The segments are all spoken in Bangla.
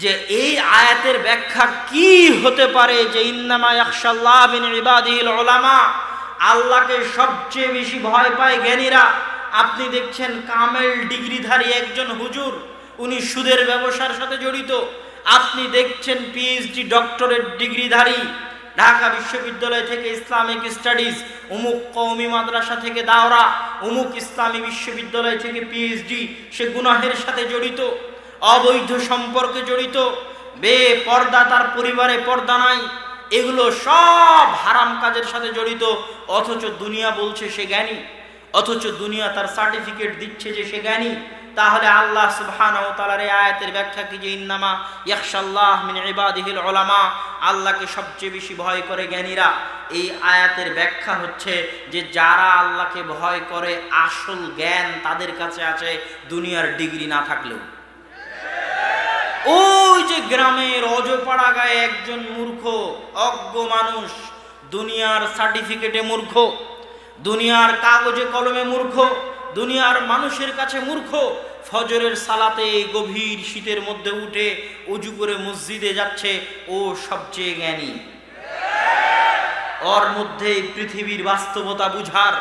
যে এই আয়াতের ব্যাখ্যা কি হতে পারে যে উলামা? আল্লাহকে সবচেয়ে বেশি ভয় পায় জ্ঞানীরা। আপনি দেখছেন কামেল ডিগ্রিধারী একজন হুজুর, উনি সুদের ব্যবসার সাথে জড়িত। আপনি দেখছেন পিএইচডি ডক্টরেট ডিগ্রিধারী। ঢাকা বিশ্ববিদ্যালয় থেকে ইসলামিক স্টাডিজ অমুক কৌমি মাদ্রাসা থেকে দাওরা অমুক ইসলামী বিশ্ববিদ্যালয় থেকে পিএইচডি সে গুনাহের সাথে জড়িত। অবৈধ সম্পর্কে জড়িত, বে পর্দা তার পরিবারে পর্দা নাই, এগুলো সব হারাম কাজের সাথে জড়িত, অথচ দুনিয়া বলছে সে জ্ঞানী, অথচ দুনিয়া তার সার্টিফিকেট দিচ্ছে যে সে জ্ঞানী, তাহলে আল্লাহ সুবহানাহু এই আয়াতের ব্যাখ্যা কি যে ইন্নামা ইয়াখশাল্লাহ মিন ইবাদিহিল উলামা, আল্লাহকে সবচেয়ে বেশি ভয় করে জ্ঞানীরা। এই আয়াতের ব্যাখ্যা হচ্ছে যে যারা আল্লাহকে ভয় করে, আসল জ্ঞান তাদের কাছে আছে, দুনিয়ার ডিগ্রি না থাকলেও। ওই যে গ্রামের অজপাড়া গায়ে একজন মূর্খ, অজ্ঞ মানুষ, দুনিয়ার সার্টিফিকেটে মূর্খ, দুনিয়ার কাগজে কলমে মূর্খ, দুনিয়ার মানুষের কাছে মূর্খ, ফজরের সালাতে গভীর শীতের মধ্যে উঠে উজু করে মসজিদে যাচ্ছে, ও সবচেয়ে জ্ঞানী। ওর মধ্যে পৃথিবীর বাস্তবতা বুঝার,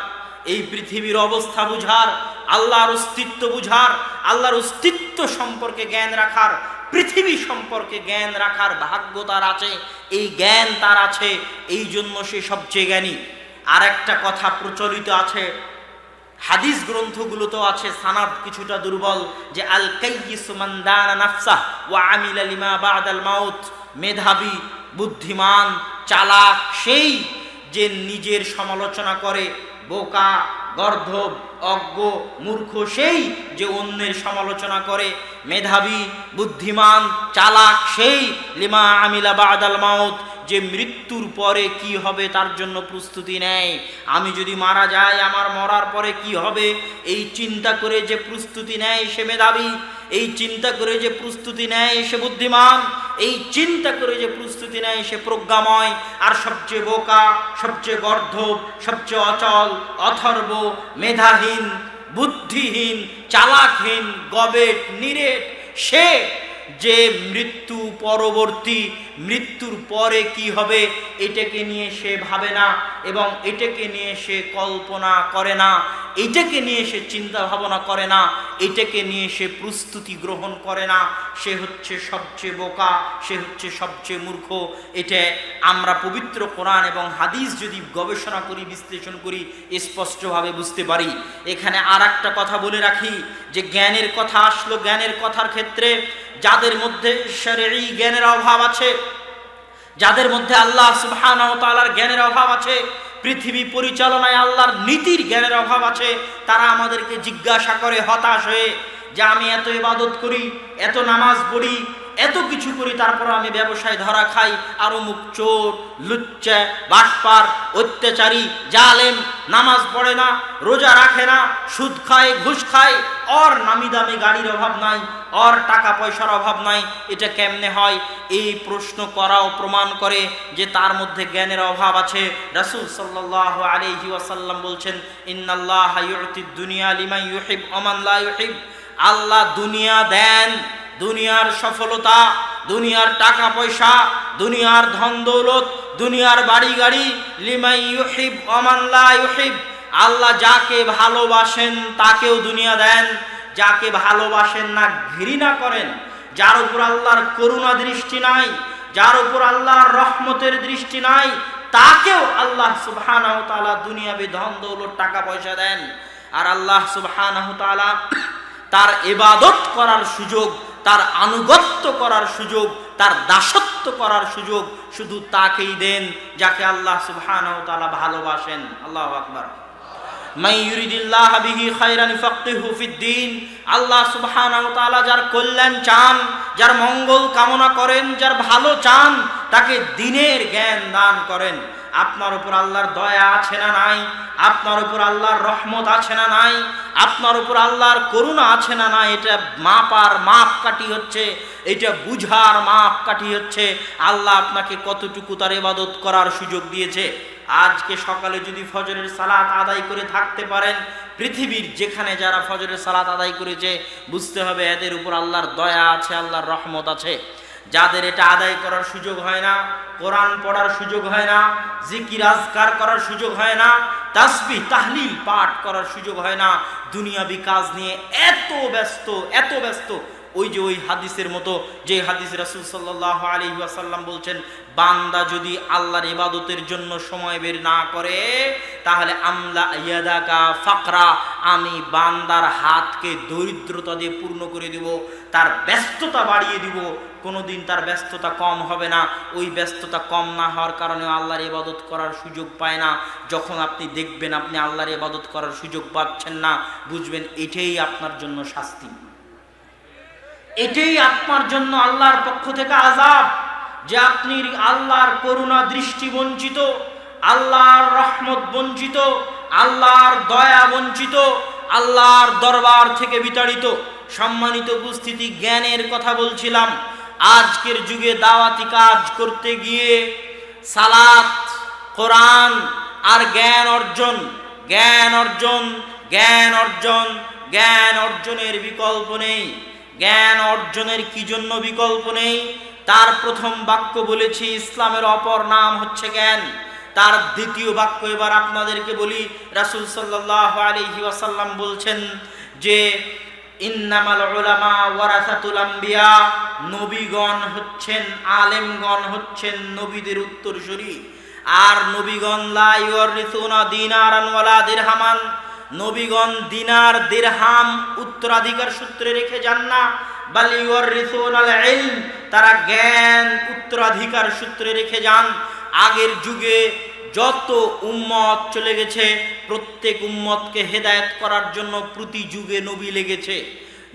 এই পৃথিবীর অবস্থা বুঝার, আল্লাহর অস্তিত্ব বুঝার, আল্লাহর অস্তিত্ব সম্পর্কে জ্ঞান রাখার, পৃথিবী সম্পর্কে জ্ঞান রাখার ভাগ্য তার আছে, এই জ্ঞান তার আছে, এই জন্য সে সবচেয়ে জ্ঞানী। আর একটা কথা প্রচলিত আছে, হাদিস গ্রন্থগুলোতেও আছে, সানাদ কিছুটা দুর্বল, যে আল কাইয়িসু মান দানা নাফসাহ ওয়া আমিলা লিমা বাদাল মাউত, মেধাবী, বুদ্ধিমান, চালাক, সেই যে নিজের সমালোচনা করে, বোকা গর্ধব, অজ্ঞ, মূর্খ সেই যে অন্যের সমালোচনা করে। মেধাবী, বুদ্ধিমান, চালাক সেই। লিমা আমিলা বাদাল মাউত, যে মৃত্যুর পরে কি হবে তার জন্য প্রস্তুতি নেয়। আমি যদি মারা যাই, আমার মরার পরে কি হবে? এই চিন্তা করে যে প্রস্তুতি নেয় সে মেধাবী, এই চিন্তা করে যে প্রস্তুতি নেয় সে বুদ্ধিমান এই চিন্তা করে যে প্রস্তুতি নেয় সে প্রজ্ঞাময়। আর সবচেয়ে বোকা, সবচেয়ে গর্ধব, সবচেয়ে অচল, অথর্ব, মেধাহীন, বুদ্ধিহীন, চালাকহীন, গবেট, নিরেট, সে যে মৃত্যু পরবর্তী, মৃত্যুর পরে কি হবে, এটাকে নিয়ে সে ভাবে না এবং এটাকে নিয়ে সে কল্পনা করে না, এটাকে নিয়ে সে চিন্তা ভাবনা করে না, এটাকে নিয়ে সে প্রস্তুতি গ্রহণ করে না, সে হচ্ছে সবচেয়ে বোকা, সে হচ্ছে সবচেয়ে মূর্খ। এটা আমরা পবিত্র কোরআন এবং হাদিস যদি গবেষণা করি, বিশ্লেষণ করি, স্পষ্টভাবে বুঝতে পারি। এখানে আর কথা বলে রাখি, যে জ্ঞানের কথা আসলো, জ্ঞানের কথার ক্ষেত্রে যাদের মধ্যে শরীরী জ্ঞানের অভাব আছে, যাদের মধ্যে আল্লাহ সুবহান ওয়া তাআলার জ্ঞানের অভাব আছে, পৃথিবী পরিচালনায় আল্লাহর নীতির জ্ঞানের অভাব আছে, তারা আমাদেরকে জিজ্ঞাসা করে হতাশ হয়ে, যে আমি এত ইবাদত করি, এত নামাজ পড়ি এত কিছু করি তারপর আমি ব্যবসায় ধরা খাই। আর অমুক চোর, লুচ্চা বাটপার অত্যাচারী, জালেম, নামাজ পড়ে না, রোজা রাখে না, সুদ খায়, ঘুষ খায়, অর নামি দামি গাড়ির অভাব নাই, অর টাকা পয়সার অভাব নাই, এটা কেমনে হয়? এই প্রশ্ন করাও প্রমাণ করে যে তার মধ্যে জ্ঞানের অভাব আছে। রাসূল সাল্লাহ আলাইহি ওয়াসাল্লাম বলছেন, ইন্নাল্লাহ দুনিয়া ওমান ইউহিব। আল্লাহ দুনিয়া দেন দুনিয়ার সফলতা, দুনিয়ার টাকা পয়সা, দুনিয়ার ধন দৌলত, দুনিয়ার বাড়ি গাড়ি, লিমাই ইউহিব, ওমান লা ইউহিব। আল্লাহ যাকে ভালোবাসেন, তাকেও দুনিয়া দেন। যাকে ভালোবাসেন না, ঘৃণা করেন। যার উপর আল্লাহর করুণা দৃষ্টি নাই, যার উপর আল্লাহর রহমতের দৃষ্টি নাই, তাকেও আল্লাহ সুবহানাহু তাআলা দুনিয়াবি ধন দৌলত, টাকা পয়সা দেন। আর আল্লাহ সুবহানাহু তাআলা তার ইবাদত করার সুযোগ তার আনুগত্য করার সুযোগ, তার দাসত্ব করার সুযোগ শুধু তাকেই দেন যাকে আল্লাহ সুবহানাহু তাআলা ভালোবাসেন। আল্লাহু আকবার। আল্লাহ সুবহানাহু ওয়া যার কল্যাণ চান, যার মঙ্গল কামনা করেন, যার ভালো চান, তাকে দিনের জ্ঞান দান করেন। আপনার উপর আল্লাহর দয়া আছে না নাই? আপনার উপর আল্লাহর রহমত আছে না নাই? আপনার উপর আল্লাহর করুণা আছে না নাই? এটা মাপার মাপ কাটি হচ্ছে, এটা বুঝার মাপ কাটি হচ্ছে। আল্লাহ আপনাকে কতটুকু তার ইবাদত করার সুযোগ দিয়েছে? আজকে সকালে যদি ফজরের সালাত আদায় করে থাকতে পারেন, পৃথিবীর যেখানে যারা ফজরের সালাত আদায় করেছে, বুঝতে হবে এদের উপর আল্লাহর দয়া আছে, আল্লাহর রহমত আছে। যাদের এটা আদায় করার সুযোগ হয় না, কোরআন পড়ার সুযোগ হয় না, জিকির, আজকার করার সুযোগ হয় না, তাসবি, তাহলিল পাঠ করার সুযোগ হয় না, দুনিয়াবি কাজ নিয়ে এত ব্যস্ত এত ব্যস্ত। ওই যে ওই হাদিসের মতো, যে হাদিস রাসুল সাল্লাহ আলী ওয়াসাল্লাম বলছেন, বান্দা যদি আল্লাহর ইবাদতের জন্য সময় বের না করে, তাহলে আমলা ইয়াদাকা ফাকরা, আমি বান্দার হাতকে দরিদ্রতা দিয়ে পূর্ণ করে দিব, তার ব্যস্ততা বাড়িয়ে দিব কোনোদিন তার ব্যস্ততা কম হবে না। ওই ব্যস্ততা কম না হওয়ার কারণে আল্লাহর ইবাদত করার সুযোগ পায় না। যখন আপনি দেখবেন আপনি আল্লাহর ইবাদত করার সুযোগ পাচ্ছেন না, বুঝবেন এটাই আপনার জন্য শাস্তি। এটাই আপনার জন্য আল্লাহর পক্ষ থেকে আজাব যে আপনি আল্লাহর করুণা দৃষ্টি বঞ্চিত, আল্লাহর রহমত বঞ্চিত, আল্লাহর দয়া বঞ্চিত, আল্লাহর দরবার থেকে বিতাড়িত। সম্মানিত উপস্থিতি জ্ঞানের কথা বলছিলাম। আজকের যুগে দাওয়াতি কাজ করতে গিয়ে সালাত, কোরআন আর জ্ঞান অর্জন জ্ঞান অর্জন জ্ঞান অর্জন, জ্ঞান অর্জনের বিকল্প নেই। জ্ঞান অর্জনের কি জন্য বিকল্প নেই? তার প্রথম বাক্য বলেছি, ইসলামের অপর নাম হচ্ছে জ্ঞান। তার দ্বিতীয় বাক্য এবার আপনাদেরকে বলি, রাসুল সাল্লাহ আলহি ওয়াসাল্লাম বলছেন যে ইন্নামাল আম্বিয়া। নবীগণ হচ্ছেন, আলেমগণ হচ্ছেন নবীদের উত্তরসূরি। আর নবীগণ নবীগণ, দিনার উত্তরাধিকার সূত্রে রেখে যান না। তারা জ্ঞান উত্তরাধিকার সূত্রে রেখে যান। আগের যুগে যত উম্মত চলে গেছে, প্রত্যেক উম্মতকে হেদায়েত করার জন্য প্রতি যুগে নবী লেগেছে।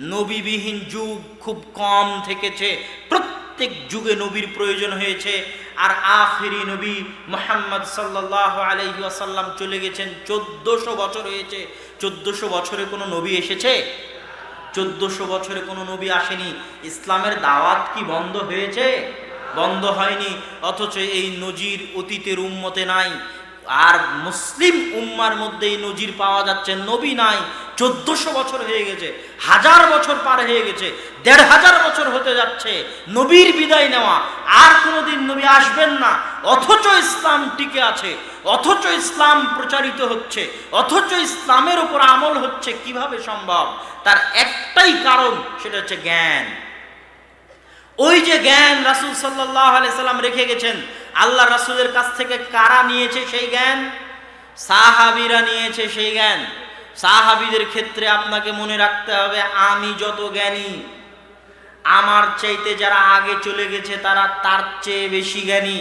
নবীবিহীন যুগ খুব কম থেকেছে। প্রত্যেক যুগে নবীর প্রয়োজন হয়েছে। আর আখিরি নবী মোহাম্মদ সাল্লাহ আলহি আসাল্লাম চলে গেছেন চোদ্দশো বছর হয়েছে। চোদ্দশো বছরে কোনো নবী এসেছে? চোদ্দশো বছরে কোনো নবী আসেনি। ইসলামের দাওয়াত কি বন্ধ হয়েছে? বন্ধ হয়নি, অথচ এই নজির অতীতের উম্মতে নাই। আর মুসলিম উম্মার মধ্যে এই নজির পাওয়া যাচ্ছে, নবী নাই, চোদ্দশো বছর হয়ে গেছে, হাজার বছর পার হয়ে গেছে, দেড় হাজার বছর হতে যাচ্ছে, নবীর বিদায় নেওয়া, আর কোনোদিন নবী আসবেন না, অথচ ইসলাম টিকে আছে, অথচ ইসলাম প্রচারিত হচ্ছে, অথচ ইসলামের উপর আমল হচ্ছে, কীভাবে সম্ভব? তার একটাই কারণ, সেটা হচ্ছে জ্ঞান। ওই যে জ্ঞান রাসুল সাল্লাম রেখে গেছেন, আল্লাহ রাসুলের কাছ থেকে কারা নিয়েছে সেই জ্ঞান? সাহাবিরা নিয়েছে সেই জ্ঞান। সাহাবিদের ক্ষেত্রে আপনাকে মনে রাখতে হবে, আমি যত জ্ঞানী, আমার চাইতে যারা আগে চলে গেছে তারা তার চেয়ে বেশি জ্ঞানী।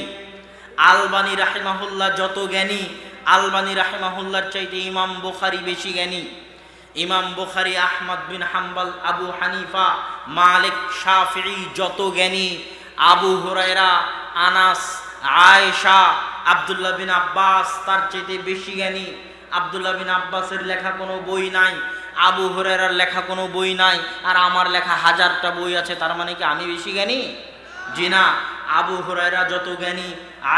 আলবানী রাহেমাহুল্লাহ যত জ্ঞানী, আলবানী রাহেমাহুল্লার চাইতে ইমাম বোখারি বেশি জ্ঞানী। ইমাম বুখারি, আহমদ বিন হাম্বাল, আবু হানিফা, মালিক শাফি যত জ্ঞানী, আবু হুরায়রা, আনাস, আয়েশা, আবদুল্লাহ বিন আব্বাস তার চেয়ে বেশি জ্ঞানী। আবদুল্লাহ বিন আব্বাসের লেখা কোনো বই নাই, আবু হুরায়রার লেখা কোনো বই নাই, আর আমার লেখা হাজারটা বই আছে, তার মানে কি আমি বেশি জ্ঞানী? জি না আবু হুরায়রা যত জ্ঞানী,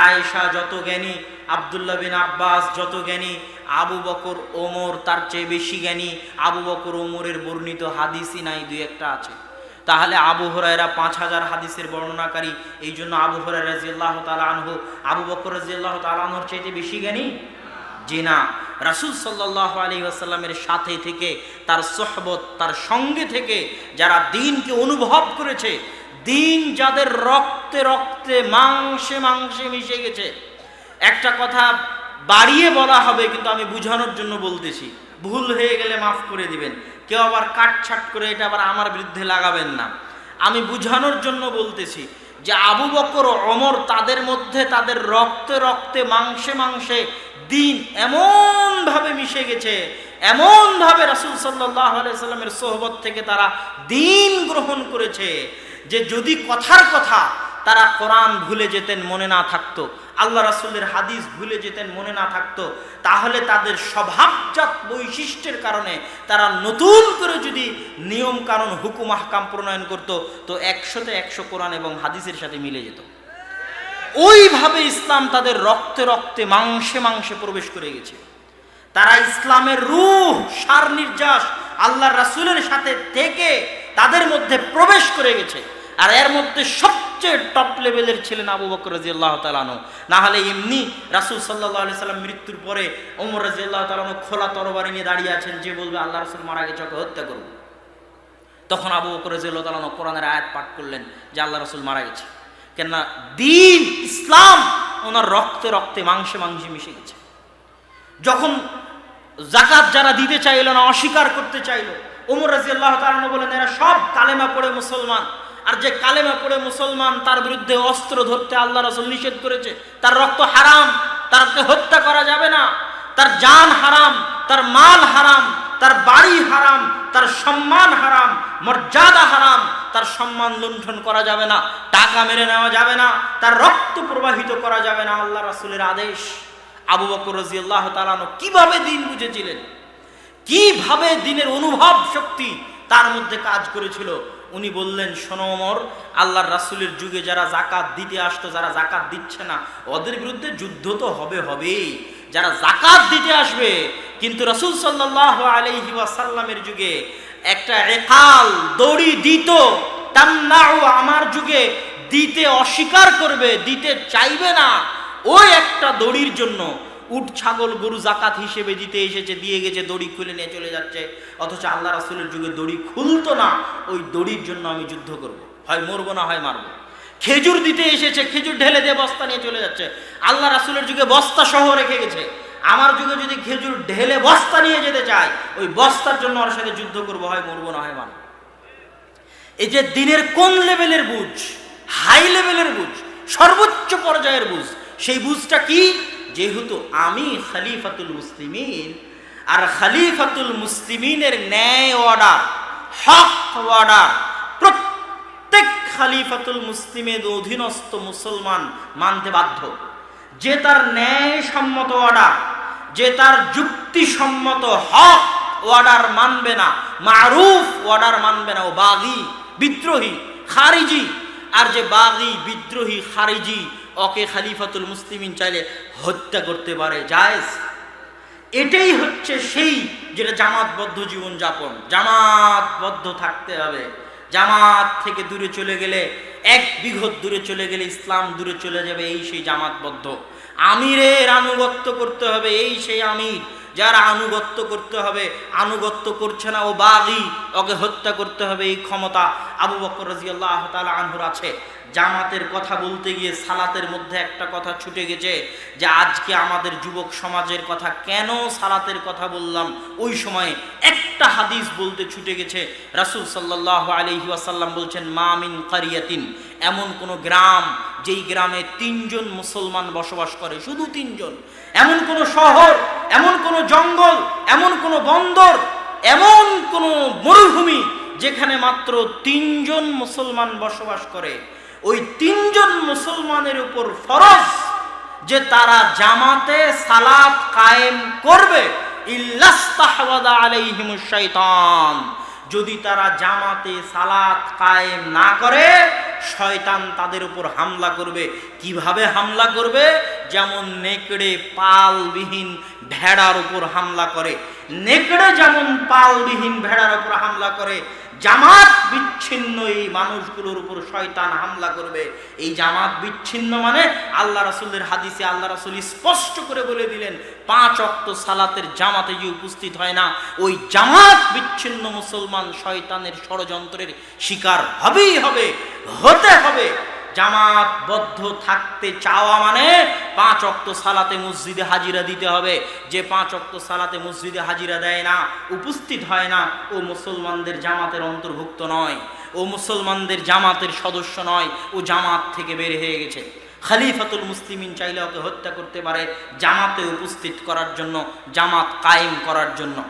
আয়েশা যত জ্ঞানী, আবদুল্লাহ বিন আব্বাস যত জ্ঞানী, আবু বকর, ওমর তার চেয়ে বেশি জ্ঞানী, আবু বকর, ওমরের বর্ণিত হাদিসই নাই, দুই একটা আছে। তাহলে আবু হরাইরা পাঁচ হাজার হাদিসের বর্ণনাকারী, এই জন্য আবু হরাই রাজিয়াল্লাহ তালা আনহু, আবু বকর রাজিয়াল্লাহ তালা আনহর চাইতে বেশি জ্ঞানী? জি না রাসুল সাল্লাহ আলী আসাল্লামের সাথে থেকে, তার সোহবত, তার সঙ্গে থেকে যারা দিনকে অনুভব করেছে দিন যাদের রক্তে রক্তে মাংসে মাংসে মিশে গেছে, একটা কথা বাড়িয়ে বলা হবে কিন্তু আমি বুঝানোর জন্য বলতেছি, ভুল হয়ে গেলে মাফ করে দিবেন। কেউ আবার কাটছাট করে এটা আবার আমার বিরুদ্ধে লাগাবেন না। আমি বুঝানোর জন্য বলতেছি যে আবু বকর অমর তাদের মধ্যে তাদের রক্তে রক্তে মাংসে মাংসে দিন এমনভাবে মিশে গেছে, এমনভাবে রাসুল সাল্লাহ সাল্লামের সোহবত থেকে তারা দিন গ্রহণ করেছে। যে যদি কথার কথা তারা কোরআন ভুলে যেতেন, মনে না থাকতো, আল্লাহ রাসুলের হাদিস ভুলে যেতেন, মনে না থাকতো, তাহলে তাদের স্বভাবজাত বৈশিষ্ট্যের কারণে তারা নতুন করে যদি নিয়ম কানুন হুকুম, আহকাম প্রণয়ন করত, তো একশোতে একশো কোরআন এবং হাদিসের সাথে মিলে যেত। ওইভাবে ইসলাম তাদের রক্তে রক্তে, মাংসে মাংসে প্রবেশ করে গেছে। তারা ইসলামের রুহ, সার নির্যাস, আল্লাহ রাসুলের সাথে থেকে তাদের মধ্যে প্রবেশ করে গেছে। আর এর মধ্যে সবচেয়ে টপ লেভেলের ছিলেন আবু বকর রাজি আল্লাহ তালানো না হলে এমনি রাসুল সাল্লাহ সাল্লাম মৃত্যুর পরে ওমর রাজি আল্লাহ তালানো খোলা তরবারি নিয়ে দাঁড়িয়ে আছেন, যে বলবে, আল্লাহ রসুল মারা গেছে, ওকে হত্যা করব। তখন আবু বকর রাজি আল্লাহ তালানো কোরআনের আয়াত পাঠ করলেন, যে আল্লাহ রসুল মারা গেছে। কেননা দিন, ইসলাম ওনার রক্তে রক্তে, মাংসে মাংসে মিশে গেছে। যখন জাকাত যারা দিতে চাইল না, অস্বীকার করতে চাইল, ওমর রাজি আল্লাহ তালন বলেন, এরা সব কালেমা পড়ে মুসলমান। আর যে কালেমা পড়ে মুসলমান, তার বিরুদ্ধে অস্ত্র ধরতে আল্লাহ রসুল নিষেধ করেছে। তার রক্ত হারাম তারকে হত্যা করা যাবে না। তার জান হারাম, তার মাল হারাম, তার বাড়ি হারাম, তার সম্মান হারাম, মর্যাদা হারাম, তার সম্মান লুণ্ঠন করা যাবে না, টাকা মেরে নেওয়া যাবে না, তার রক্ত প্রবাহিত করা যাবে না, আল্লাহ রাসুলের আদেশ। আবু বকর রাজিয়াল্লাহ তালানো কীভাবে দিন বুঝেছিলেন? কীভাবে দিনের অনুভব শক্তি তার মধ্যে কাজ করেছিল? উনি বললেন সোনমর আল্লাহর রাসুলের যুগে যারা জাকাত দিতে আসতো, যারা জাকাত দিচ্ছে না, ওদের বিরুদ্ধে যুদ্ধ তো হবে, হবেই। যারা জাকাত দিতে আসবে, কিন্তু রসুল সাল্লাহ আলহি ওয়াসাল্লামের যুগে একটা একাল দড়ি দিত তামনাও আমার যুগে দিতে অস্বীকার করবে, দিতে চাইবে না। ওই একটা দড়ির জন্য উট ছাগল গরু জাকাত হিসেবে দিতে এসেছে, দিয়ে গেছে, দড়ি খুলে নিয়ে চলে যাচ্ছে। অথচ আল্লাহ রাসুলের যুগে দড়ি খুলতো না, ওই দড়ির জন্য আমি যুদ্ধ করব। হয় মরবো না, হয় মারবো। খেজুর দিতে এসেছে, খেজুর ঢেলে দিয়ে বস্তা নিয়ে চলে যাচ্ছে। আল্লাহ রাসুলের যুগে বস্তা সহ রেখে গেছে। আমার যুগে যদি খেজুর ঢেলে বস্তা নিয়ে যেতে চায়, ওই বস্তার জন্য ওর সাথে যুদ্ধ করব, হয় মরবো না, হয় মারবো। এই যে দিনের কোন লেভেলের বুঝ, হাই লেভেলের বুঝ, সর্বোচ্চ পর্যায়ের বুঝ, সেই বুঝটা কি? যেহেতু আমি খালিফাতুল মুসলিমিন, আর খালিফাতুল মুসলিমিনের ন্যায় অর্ডার, হক অর্ডার, প্রত্যেক খালিফাতুল মুসলিমের অধীনস্থ মুসলমান মানতে বাধ্য। যে তার ন্যায় সম্মত অর্ডার, যে তার যুক্তিসম্মত হক অর্ডার মানবে না, মারুফ অর্ডার মানবে না, ও বাগি, বিদ্রোহী, খারিজি, আর যে বাগি, বিদ্রোহী, খারিজি ওকে খালিফাতুল মুসলিমিন চাইলে হত্যা করতে পারে, জায়েজ। এটাই হচ্ছে সেই যেটা জামাতবদ্ধ জীবন যাপন জামাতবদ্ধ থাকতে হবে। জামাত থেকে দূরে চলে গেলে, এক বিঘত দূরে চলে গেলে ইসলাম দূরে চলে যাবে, এই সেই জামাতবদ্ধ। আমিরের আনুগত্য করতে হবে, এই সেই আমির। যারা আনুগত্য করতে হবে, আনুগত্য করছে না, ও বাগি। ওকে হত্যা করতে হবে, এই ক্ষমতা আবু বকর রাজিয়াল্লাহ তাআলা আনহুর আছে। জামাতের কথা বলতে গিয়ে সালাতের মধ্যে একটা কথা ছুটে গেছে যে আজকে আমাদের যুবক সমাজের কথা কেন সালাতের কথা বললাম? ওই সময়ে একটা হাদিস বলতে ছুটে গেছে। রাসূল সাল্লাহ আলহি ওয়াসাল্লাম বলছেন মামিন কারিয়াতিন। এমন কোন গ্রাম যেই গ্রামে তিনজন মুসলমান বসবাস করে, শুধু তিনজন। এমন কোন শহর, এমন কোন জঙ্গল, এমন কোন বন্দর, এমন কোন মরুভূমি যেখানে মাত্র তিনজন মুসলমান বসবাস করে। ওই তিনজন মুসলমানের উপর ফরজ যে তারা জামাতে সালাত কায়েম করবে। যদি তারা জামাতে সালাত কায়েম না করে, শয়তান তাদের উপর হামলা করবে। কীভাবে হামলা করবে? যেমন নেকড়ে পালবিহীন ভেড়ার উপর হামলা করে। নেকড়ে যেমন পালবিহীন ভেড়ার উপর হামলা করে জামাত বিচ্ছিন্ন এই মানুষগুলোর উপর শয়তান হামলা করবে। এই জামাত বিচ্ছিন্ন মানে আল্লাহ রাসুলের হাদিসে আল্লাহ রাসুল স্পষ্ট করে বলে দিলেন, পাঁচ অক্ত সালাতের জামাতে যে উপস্থিত হয় না। ওই জামাত বিচ্ছিন্ন মুসলমান শয়তানের ষড়যন্ত্রের শিকার হবেই হবে, হতে হবে। জামাতবদ্ধ থাকতে চাওয়া মানে পাঁচ অক্ত সালাতে মসজিদে হাজিরা দিতে হবে। যে পাঁচ অক্ত সালাতে মসজিদে হাজিরা দেয় না, উপস্থিত হয় না, ও মুসলমানদের জামাতের অন্তর্ভুক্ত নয়। ও মুসলমানদের জামাতের সদস্য নয়, ও জামাত থেকে বের হয়ে গেছে। খালিফাতুল মুসলিমিন চাইলে ওকে হত্যা করতে পারে জামাতে উপস্থিত করার জন্য, জামাত কায়েম করার জন্য।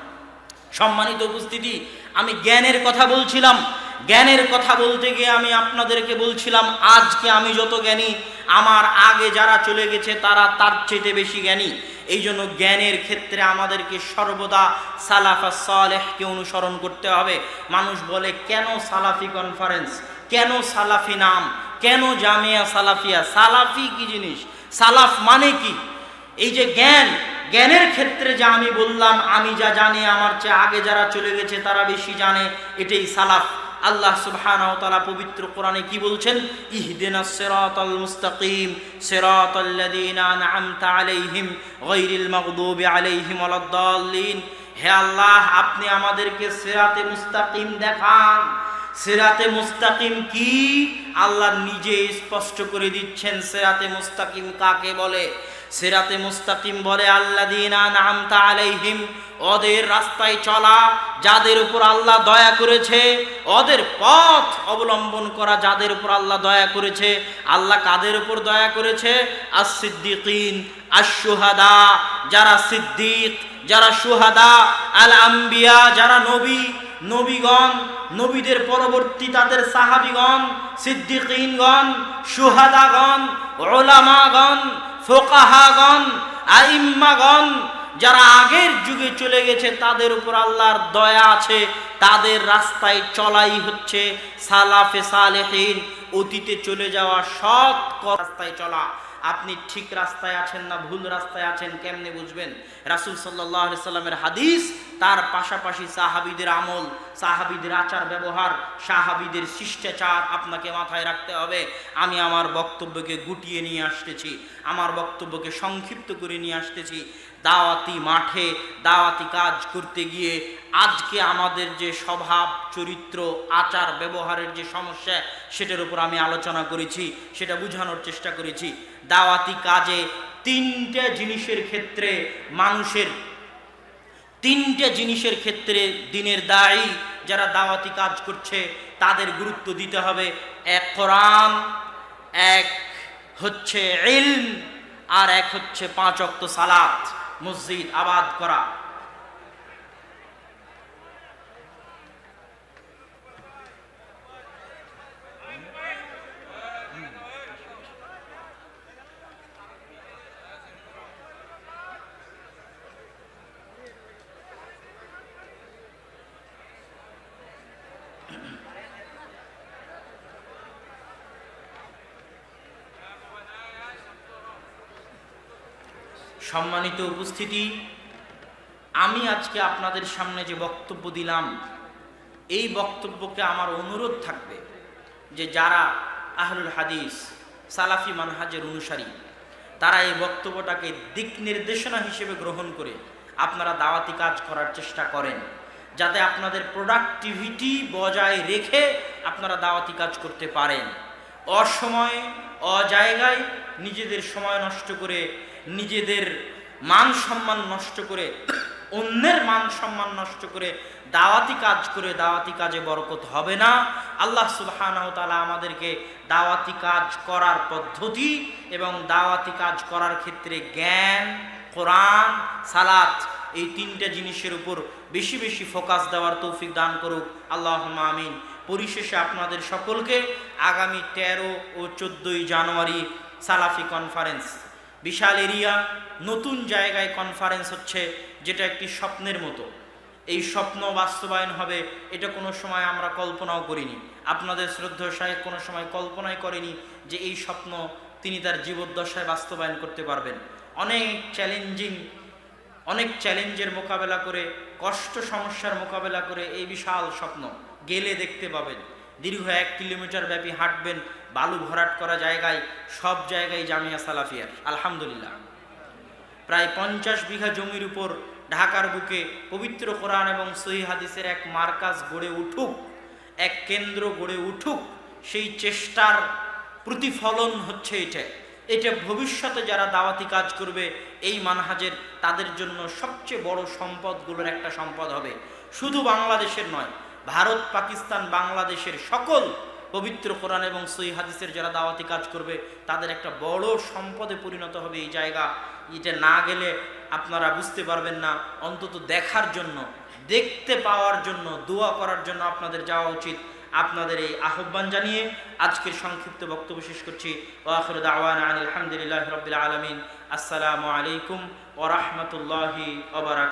সম্মানিত উপস্থিতি, আমি জ্ঞানের কথা বলছিলাম। জ্ঞানের কথা বলতে গিয়ে আমি আপনাদেরকে বলছিলাম, আজকে আমি যত জ্ঞানী, আমার আগে যারা চলে গেছে তারা তার চেয়ে বেশি জ্ঞানী। এই জন্য জ্ঞানের ক্ষেত্রে আমাদেরকে সর্বদা সালাফা সালেহকে অনুসরণ করতে হবে। মানুষ বলে, কেন সালাফি কনফারেন্স কেন সালাফি নাম? কেন জামিয়া সালাফিয়া? সালাফি কি জিনিস? সালাফ মানে কি? এই যে জ্ঞান, জ্ঞানের ক্ষেত্রে যা আমি বললাম, আমি যা জানি, আমার চেয়ে আগে যারা চলে গেছে তারা বেশি জানে, এটাই সালাফ। আল্লাহ সুবহানাহু ওয়া পবিত্র কোরআনে কি বলছেন? ইহদিনাস সিরাতাল মুস্তাকিম, সিরাতাল লাযিনা আন'আমতা আলাইহিম গায়রিল মাগদুবি আলাইহিম ওয়ালাদ-দাল্লিন হে আল্লাহ, আপনি আমাদেরকে সিরাতে মুস্তাকিম দেখান। সিরাতে মুস্তাকিম কি? আল্লাহ নিজে স্পষ্ট করে দিচ্ছেন সিরাতে মুস্তাকিম কাকে বলে? সিরাতে মুস্তাকিম বলে, আল্লাযিনা আন'আমতা আলাইহিম, ওদের রাস্তায় চলা, যাদের উপর আল্লাহ দয়া করেছে, ওদের পথ অবলম্বন করা যাদের উপর আল্লাহ দয়া করেছে, আল্লাহ কাদের উপর দয়া করেছে? আস সিদ্দিকিন আশ যারা সিদ্দিক, যারা সুহাদা আল আম্বিয়া যারা নবী, নবীগণ, নবীদের পরবর্তী তাদের সাহাবিগণ, সিদ্দিকিনগণ সুহাদাগণ ওলামাগণ ফোকাহাগণ, আইম্মাগণ, যারা আগের যুগে চলে গেছে, তাদের উপর আল্লাহর দয়া আছে, তাদের রাস্তায় চলাই হচ্ছে সালাফে সালেহীন, অতীতে চলে যাওয়া সৎ রাস্তায় চলা। আপনি ঠিক রাস্তায় আছেন না ভুল রাস্তায় আছেন কেমনে বুঝবেন? রাসুল সাল্লাহ সাল্লামের হাদিস, তার পাশাপাশি সাহাবিদের আমল, সাহাবিদের আচার ব্যবহার, সাহাবিদের শিষ্টাচার আপনাকে মাথায় রাখতে হবে। আমি আমার বক্তব্যকে গুটিয়ে নিয়ে আসতেছি, আমার বক্তব্যকে সংক্ষিপ্ত করে নিয়ে আসতেছি। দাওয়াতি মাঠে দাওয়াতি কাজ করতে গিয়ে আজকে আমাদের যে স্বভাব, চরিত্র, আচার, ব্যবহারের যে সমস্যা, সেটার উপর আমি আলোচনা করেছি, সেটা বোঝানোর চেষ্টা করেছি। দাওয়াতি কাজে তিনটে জিনিসের ক্ষেত্রে মানুষের, তিনটে জিনিসের ক্ষেত্রে দিনের দায়ী যারা দাওয়াতি কাজ করছে, তাদের গুরুত্ব দিতে হবে। এক কোরআন, এক হচ্ছে ইলম, আর এক হচ্ছে পাঁচ অক্ত সালাত, মসজিদ আবাদ করা। সম্মানিত উপস্থিতি, আমি আজকে আপনাদের সামনে যে বক্তব্য দিলাম, এই বক্তব্যকে আমার অনুরোধ থাকবে যে যারা আহলুল হাদিস, সালাফি মানহাজের অনুসারী, তারা এই বক্তব্যটাকে দিক নির্দেশনা হিসেবে গ্রহণ করে আপনারা দাওয়াতি কাজ করার চেষ্টা করেন। যাতে আপনাদের প্রোডাক্টিভিটি বজায় রেখে আপনারা দাওয়াতি কাজ করতে পারেন। অসময়ে, অজায়গায় নিজেদের সময় নষ্ট করে, নিজেদের মান সম্মান নষ্ট করে, অন্যের মান সম্মান নষ্ট করে দাওয়াতি কাজ করে দাওয়াতি কাজে বরকত হবে না। আল্লাহ সুবহানাহু তাআলা আমাদেরকে দাওয়াতি কাজ করার পদ্ধতি এবং দাওয়াতি কাজ করার ক্ষেত্রে জ্ঞান, কোরআন, সালাত এই তিনটা জিনিসের উপর বেশি বেশি ফোকাস দেওয়ার তৌফিক দান করুক। আল্লাহ আমিন। পরিশেষে আপনাদের সকলকে আগামী তেরো ও চোদ্দোই জানুয়ারি সালাফি কনফারেন্স। বিশাল এরিয়া, নতুন জায়গায় কনফারেন্স হচ্ছে, যেটা একটি স্বপ্নের মতো। এই স্বপ্ন বাস্তবায়ন হবে, এটা কোনো সময় আমরা কল্পনাও করিনি। আপনাদের শ্রদ্ধা সাহেব কোনো সময় কল্পনাই করেনি যে এই স্বপ্ন তিনি তার জীবদ্দশায় বাস্তবায়ন করতে পারবেন। অনেক চ্যালেঞ্জিং অনেক চ্যালেঞ্জের মোকাবেলা করে, কষ্ট সমস্যার মোকাবেলা করে এই বিশাল স্বপ্ন গেলে দেখতে পাবেন। দীর্ঘ এক কিলোমিটার ব্যাপী হাঁটবেন, বালু ভরাট করা জায়গায়, সব জায়গায় জামিয়া সালাফিয়ার, আলহামদুলিল্লাহ। প্রায় পঞ্চাশ বিঘা জমির উপর ঢাকার বুকে পবিত্র কোরআন এবং সহি হাদিসের এক মার্কাজ গড়ে উঠুক, এক কেন্দ্র গড়ে উঠুক, সেই চেষ্টার প্রতিফলন হচ্ছে এটা। এটা ভবিষ্যতে যারা দাওয়াতি কাজ করবে, এই মানহাজের তাদের জন্য সবচেয়ে বড় সম্পদগুলোর একটা সম্পদ হবে। শুধু বাংলাদেশের নয়, ভারত, পাকিস্তান, বাংলাদেশের সকল পবিত্র কোরআন এবং সই হাদিসের যারা দাওয়াতি কাজ করবে, তাদের একটা বড় সম্পদে পরিণত হবে এই জায়গা। এটা না গেলে আপনারা বুঝতে পারবেন না, অন্তত দেখার জন্য, দেখতে পাওয়ার জন্য, দোয়া করার জন্য আপনাদের যাওয়া উচিত। আপনাদের এই আহ্বান জানিয়ে আজকের সংক্ষিপ্ত বক্তব্য শেষ করছি। ওয়াখর দাওয়ান আলহামদুলিল্লাহ রবিল আলমিন। আসসালামু আলাইকুম ওরহমতুল্লাহি ওবরাক